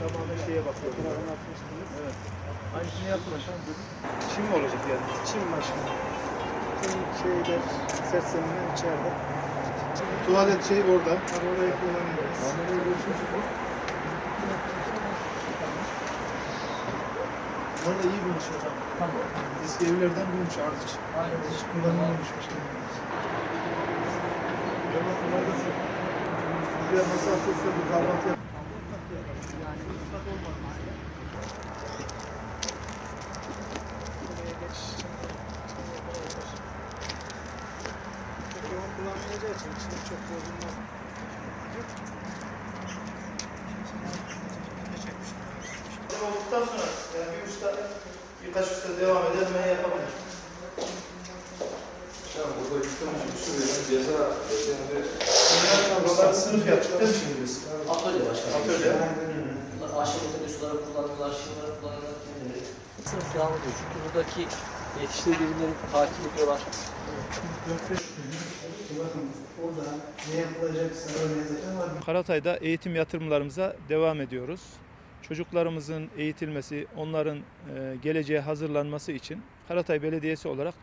Tamamen şeye atmıştınız. Evet. Aynısını dedim. Çin mi olacak yani? Çin başkanı. Tüm şeyler sersemiler içeride. Tuvalet şey orada. Orayı kullanıyoruz. Orada iyi bulmuş adam. Eski evlerden bulmuş ardıç. Hiç kullanılmamış başkanım. Ama Buraya. Çok bozulmaz. Olduktan sonra yani bir usta birkaç usta devam eder ben yapabilir. Geçenleri Buralar sınıf yaptık değil mi şimdi biz? Atölye başkanım. Atölye. Bunlar aşırı otobüsleri kullanırlar, şunları kullanırlar, kendileri. Sınıf ediyor çünkü buradaki yetiştirdiği ürünleri takip ediyorlar. Bakın orada ne yapılacaksa örneğin var. Karatay'da eğitim yatırımlarımıza devam ediyoruz. Çocuklarımızın eğitilmesi, onların e, geleceğe hazırlanması için Karatay Belediyesi olarak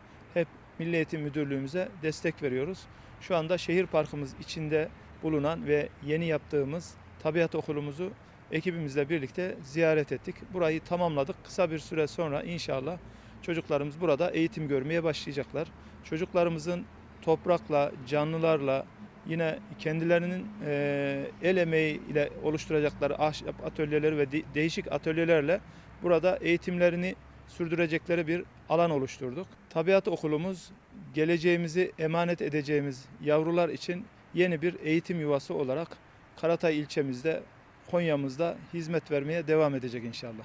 Milli Eğitim Müdürlüğümüze destek veriyoruz. Şu anda şehir parkımız içinde bulunan ve yeni yaptığımız tabiat okulumuzu ekibimizle birlikte ziyaret ettik. Burayı tamamladık. Kısa bir süre sonra inşallah çocuklarımız burada eğitim görmeye başlayacaklar. Çocuklarımızın toprakla, canlılarla, yine kendilerinin e, el emeği ile oluşturacakları ahşap atölyeleri ve de- değişik atölyelerle burada eğitimlerini sürdürecekleri bir alan oluşturduk. Tabiat okulumuz geleceğimizi emanet edeceğimiz yavrular için yeni bir eğitim yuvası olarak Karatay ilçemizde, Konya'mızda hizmet vermeye devam edecek inşallah.